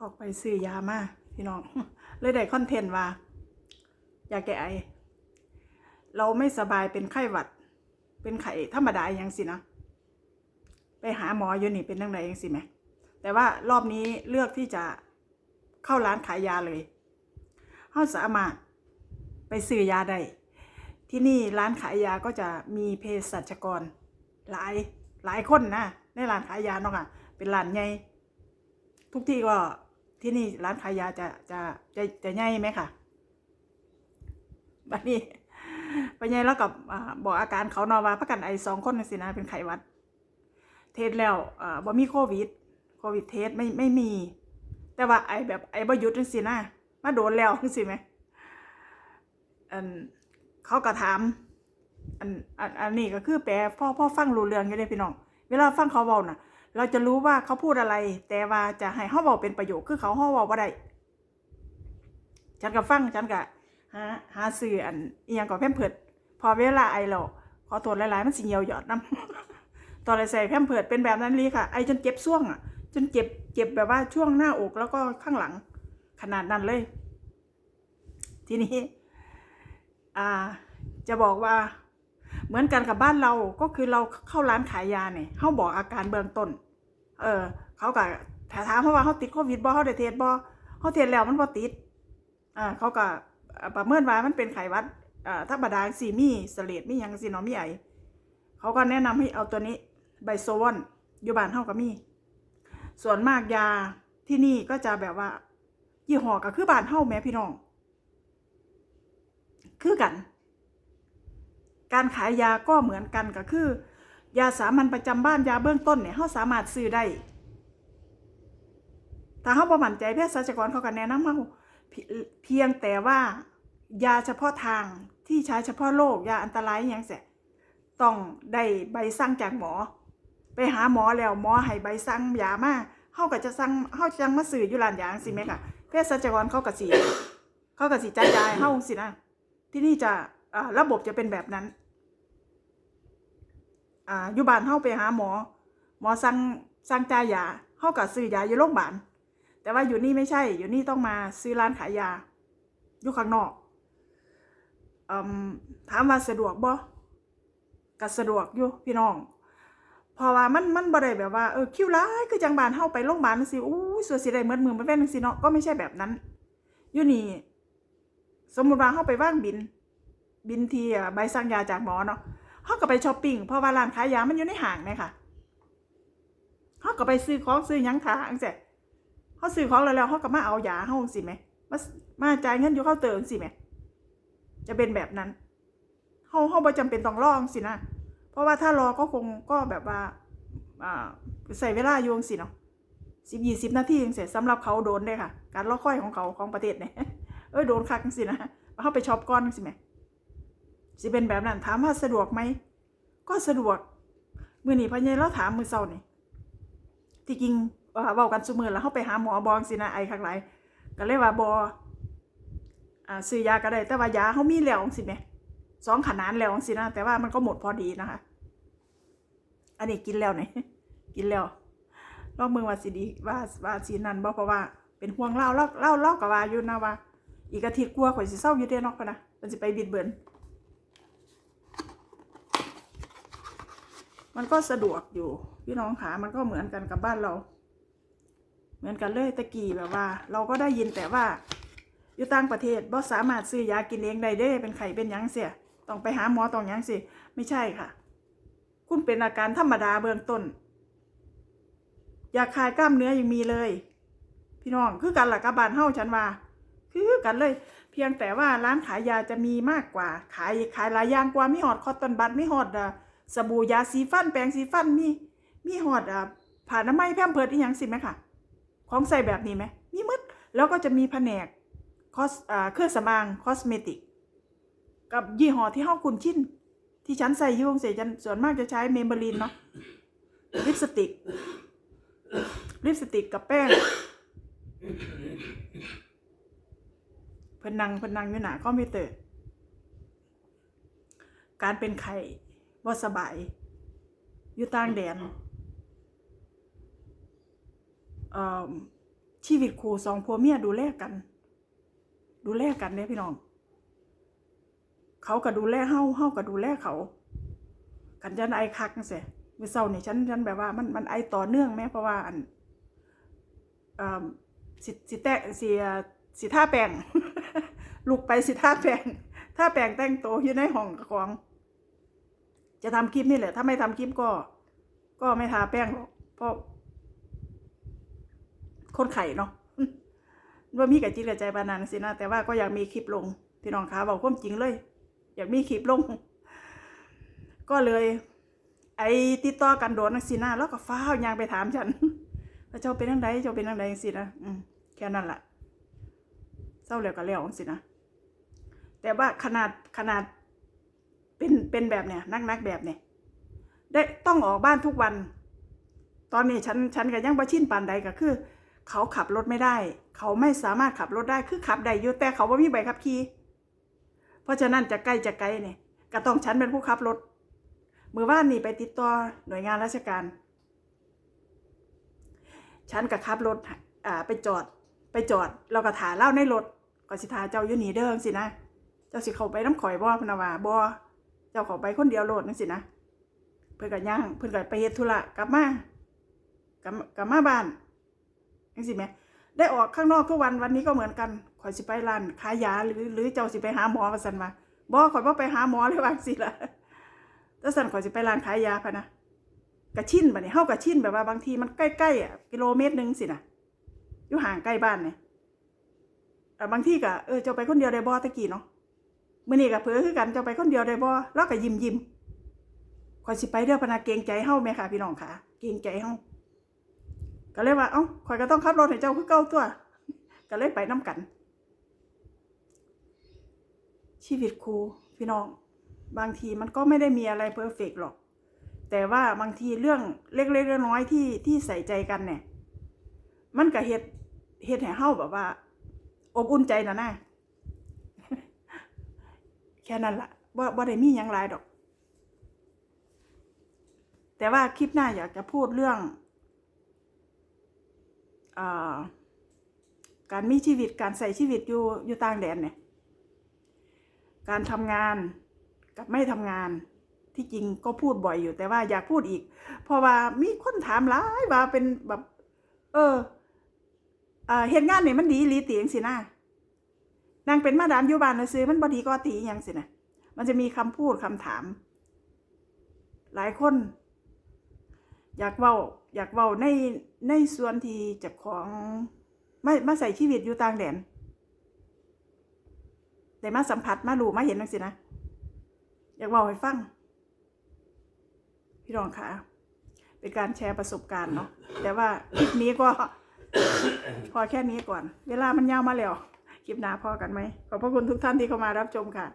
ออกไปซื้อยามาพี่น้อง เลยได้คอนเทนต์ว่า ยาแก้ไอ เราไม่สบายเป็นไข้หวัด เป็นไข้ธรรมดาอย่างสินะ ไปหาหมออยู่นี่เป็นตั้งไหนยังสิไหม แต่ว่ารอบนี้เลือกที่จะเข้าร้านขายยาเลยเขาสามารถไปซื้อยาได้ ที่นี่ร้านขายยาก็จะมีเภสัชกร หลายหลายคนนะในร้านขายยาเนาะค่ะ เป็นร้านใหญ่ทุกที่ก็ ที่นี่ร้านขายยาจะจะจะจะใหญ่ไหมค่ะบัดนี้ไปใหญ่แล้วกับอบอกอาการเขานอว่าพักกันไอสองคนน่ะสินะเป็นไข้หวัด เทสแล้วอ่บ่มีโควิด โควิดเทสไม่ไม่มี แต่ว่าไอแบบไอบ่หยุดจังซี่นะมาโดนแล้วจังซี่ไหมอันเขาก็ถามอันอันอันนี้ก็คือแปลพ่อพ่อฟังรู้เรื่องอยู่เด้พี่น้อง เวลาฟังเขาเว้าน่ะ เราจะรู้ว่าเขาพูดอะไร แต่ว่าจะให้เขาเว้าเป็นประโยคคือเขาเฮาเว้าบ่ได้ฉันก็ฟังฉันก็หาหาซื้ออันอียงก็แพ่มเพิด พอเวลาไอแล้วขอโทษหลายๆมันสิเหี่ยวหยอดน้ำตอนเลยใส่แพ่มเพิดเป็นแบบนั้นเลยค่ะ ไอจนเจ็บช่วงอะ จนเจ็บเจ็บแบบว่าช่วงหน้าอกแล้วก็ข้างหลัง ขนาดนั้นเลย ทีนี้ อ่า จะบอกว่า เหมือนกันกับบ้านเราก็คือเราเข้าร้านขายยาเนี่ยเขาบอกอาการเบื้องต้น เออ เขาก็ถามเพราะว่าเขาติดโควิดบ่เขาได้เทสบ่เขาเทสแล้วมันบ่ติดอ่าเขาก็ประเมินว่ามันเป็นไข้หวัดอ่าธรรมดาสีมีสเลดมียังสีนาะมีไอเขาก็แนะนำให้เอาตัวนี้ไบโซวอนอยู่บ้านเฮาก็มี ส่วนมากยาที่นี่ก็จะแบบว่ายี่ห้อก็คือบ้านเฮาแม่พี่น้อง คือกัน การขายยาก็เหมือนกันก็คือ ยาสามัญประจำบ้านยาเบื้องต้นเนี่ยเฮาสามารถซื้อได้ ถ้าเฮาบ่มั่นใจเภสัชกรเขาก็แนะนำเฮาเพีเพียงแต่ว่ายาเฉพาะทางที่ใช้เฉพาะโรคยาอันตรายอย่างเสียต้องได้ใบสั่งจากหมอ ไปหาหมอแล้วหมอให้ใบสั่งยามาเฮาก็จะสั่งเฮาจังมาซื้ออยู่ร้านยางซี่แม่ค่ะเภสัชกรเขาก็สิเขาก็สิจ่ายยาให้เฮาสินะที่นี่จะ ระบบจะเป็นแบบนั้นอยู่บ้านเฮาไปหาหมอ หมอสั่งสั่งจ่ายยาเฮาก็ซื้อยาอยู่โรงพยาบาลแต่ว่าอยู่นี่ไม่ใช่ อยู่นี่ต้องมาซื้อร้านขายยา อยู่ข้างนอกอถามว่าสะดวกบ่ก็สะดวกอยู่พี่น้อง เพราะว่ามันมันบ่ได้แบบว่าเออคิวร้ายคือจังบานเฮาไปโรงพยาบาลจังซี่อู้สวยสิได้เมิดมือมันแว่นจังซี่เนาะก็ไม่ใช่แบบนั้น อยู่นี่ สมมุติว่าเฮาไปว่างบิน บินทีอะใบสั่งยาจากหมอเนาะเฮาก็ไปช้อปปิ้งเพราะว่าร้านขายยามันอยู่ในห้างไหมค่ะเฮาก็ไปซื้อของซื้อยังทาจังซี่เฮาซื้อของแล้วแล้วเฮาก็มาเอายาเฮาจังซี่แหมมามาจ่ายเงินอยู่เคาเตอร์จังซี่แหมจะเป็นแบบนั้นเฮาเฮาบ่จำเป็นต้องรองสินะเพราะว่าถ้ารอก็คงก็แบบว่าอ่าใส่เวลาอยู่จังสิเนาะสิบยี่สิบนาทีจังเสร็จสำหรับเขาโดนเลยค่ะ การรอคอยของเขาของประเทศเนี่ยเอ้ยโดนคักสินะเขาไปช็อปก้อนสิแหม สิเป็นแบบนั้นถามว่าสะดวกไหมก็สะดวกมือนี่พะเยเราถามมือเศร้านี่ที่จริงเอ่อเว้ากันซุมือแล้วเขาไปหาหมอบองสินะไอ้ข้างหลก็เลยว่าบออ่าซื้อยาก็ได้ แต่ว่ายาเขามีแล้วสิแหมสองขนาดแล้วสินะแต่ว่ามันก็หมดพอดีนะคะ อันนี้กินแล้วเนี่ยกินแล้วลองเมืองว่าสิดีว่าว่าสีนันบ่เพราะว่าเป็นห่วงเล่าเล่าเล่าเล่ากับว่าอยู่นะว่า อีกอาทิตย์กลัวข่อยสิเศร้าอยู่เด้เนอกพะนะมันสิไปบิดเบือน มันก็สะดวกอยู่พี่น้องขามันก็เหมือนกันกับบ้านเรา เหมือนกันเลยตะกี้แบบว่า เราก็ได้ยินแต่ว่า อยู่ต่างประเทศบ่สามารถซื้อยากินเองได้เด้ เป็นไข้เป็นยังเสียต้องไปหาหมอต้องยังสิไม่ใช่ค่ะ คุณเป็นอาการธรรมดาเบื้องต้นอยากคลายกล้ามเนื้อยังมีเลย พี่น้องคือกันหลักกบานเฮ้าฉันว่าคือกันเลย เพียงแต่ว่าร้านขายยาจะมีมากกว่า ขายขายหลายอย่างกว่ามีหอดคอตตอนบัดมีหอดอะ สบู่ยาสีฟัน แปรงสีฟันมีมีหอดอะผ่าน้ำไม้แพมเพิร์ดอีหยังสิไหมค่ะ ของใส่แบบนี้ไหมมีหมดแล้วก็จะมีแผนกคอสอ่าเครื่องสำอางคอสเมติก กับยี่ห้อที่ห้องคุณชินที่ฉันใส่ยุ่งเสียฉันส่วนมากจะใช้เมมเบรีนเนาะลิปสติกลิปสติกกับแป้งพนังพนนังอยู่หนาคอมพิวเตอร์ การเป็นไข่ ว่าสบาย อยู่ต่างแดนเอ่อชีวิตคู่สองผัวเมียดูแลกัน ดูแลกันเนี่ยพี่น้อง เขาก็ดูแลเฮาเฮาก็ดูแลเขา กันจันไอคักจังซี่มื้อเช้านี่ฉันฉันแบบว่ามันมันไอต่อเนื่องแม้เพราะว่าอันเอ่อสิสิแตะสิเอ่อสิท่าแปลงลุกไปสิท่าแปลงท่าแปลงแต่งโตอยู่ในห้องของ จะทำคลิปนี่แหละ ถ้าไม่ทำคลิปก็ ก็ไม่ทาแป้งหรอกเพราะคนไข่เนาะว่ามีกับจิตกับใจปานนันสินะแต่ว่าก็อยากมีคลิปลงพี่น้องคะบอกความจริงเลย อยากมีคลิปลง ก็เลย ไอ้ติดต่อกันโดนนักสินะแล้วก็ฟ้าวยางไปถามฉันว่าเจ้าเป็นยังไงเจ้าเป็นยังไงสินะอืมแค่นั้นแหละเศร้าแล้วก็แล้วสินะแต่ว่าขนาดขนาด เป็นเป็นแบบเนี้ยนักนักแบบเนี้ยได้ต้องออกบ้านทุกวัน ตอนนี้ฉันฉันก็ยังบ่ชินปานใดก็คือ เขาขับรถไม่ได้ เขาไม่สามารถขับรถได้คือขับได้อยู่แต่เขาบ่มีใบขับขี่เพราะฉะนั้นจะใกล้จะไกลเนี่ยก็ต้องฉันเป็นผู้ขับรถมือว่านนี่ไปติดต่อหน่วยงานราชการ ฉันก็ขับรถอ่าไปจอดไปจอดเราก็ถาเล่าในรถก็สิทาเจ้าอยู่นี่เด้อสินะ เจ้าสิเขาไปน้ำข่อยบ่พนะว่าบ่ เจ้าข้าไปคนเดียวโลดนั่นสินะเพิ่อนก็ย่างเพิ่อนก็ไปเฮ็ดธุระกลับมากลับกลับมาบ้านจังซี่แหมได้ออกข้างนอกทุกวันวันนี้ก็เหมือนกันข่อยสิไปร้านขายยาหรือหรือเจ้าสิไปหาหมอว่าซั่นว่าบ่ข่อยบ่ไปหาหมอเลยว่างซี่ล่ะแต่ซั่นข่อยสิไปร้านขายยาพะนะกระชินบัดนี้เฮากระชินแบบว่าบางทีมันใกล้ๆอะกิโลเมตรหนึ่งสินะอยู่ห่างใกล้บ้านเนี่ยแต่บางทีก็เออเจ้าไปคนเดียวได้บ่ตะกี้เนาะ มื่อนี้กับเพื่อคือกันจะไปคนเดียวได้บ่แล้วก็ยิ้มยิ้มคอยสิไปเด้อพนาเกรงใจเฮาไหมค่ะ พี่น้องค่ะ เกรงใจเฮาก็เลยว่าเอ้าคอยก็ต้องขับรถให้เจ้าคือเก่าตัว ก็เลยไปน้ำกัน ชีวิตครูพี่น้อง บางทีมันก็ไม่ได้มีอะไรเพอร์เฟกหรอก แต่ว่าบางทีเรื่องเล็กๆน้อยๆที่ที่ใส่ใจกันเนี่ย มันก็เฮ็ดเฮ็ดให้เฮาแบบว่า อบอุ่นใจนะนะ แค่นั้นละบ่บ่ได้มีหยังหลายดอก แต่ว่าคลิปหน้าอยากจะพูดเรื่องอการมีชีวิตการใส่ชีวิตอยู่อยู่ต่างแดนเนี่ย การทำงานกับไม่ทำงานที่จริงก็พูดบ่อยอยู่ แต่ว่าอยากพูดอีก เพราะว่ามีคนถามหลายว่าเป็นแบบ เอออ่าเหตุงานนี่มันดีหรือเตียงสินะ นางเป็นมาดามอยู่บ้านนะซื้อมันบอดีก็ตีอหยังสินะมันจะมีคำพูดคำถาม หลายคน อยากเว้า อยากเว้าในในส่วนที่เจะของไม่มาใส่ชีวิตอยู่ต่างแดนแต่มาสัมผัสมาดูมาเห็นนังสินะอยากเว้าให้ฟัง พี่รองคะเป็นการแชร์ประสบการณ์เนาะแต่ว่าคลิปนี้ก็ พอแค่นี้ก่อน เวลามันยาวมาแล้ว คลิปหน้าพอกันไหมขอบพระคุณทุกท่านที่เข้ามารับชมค่ะ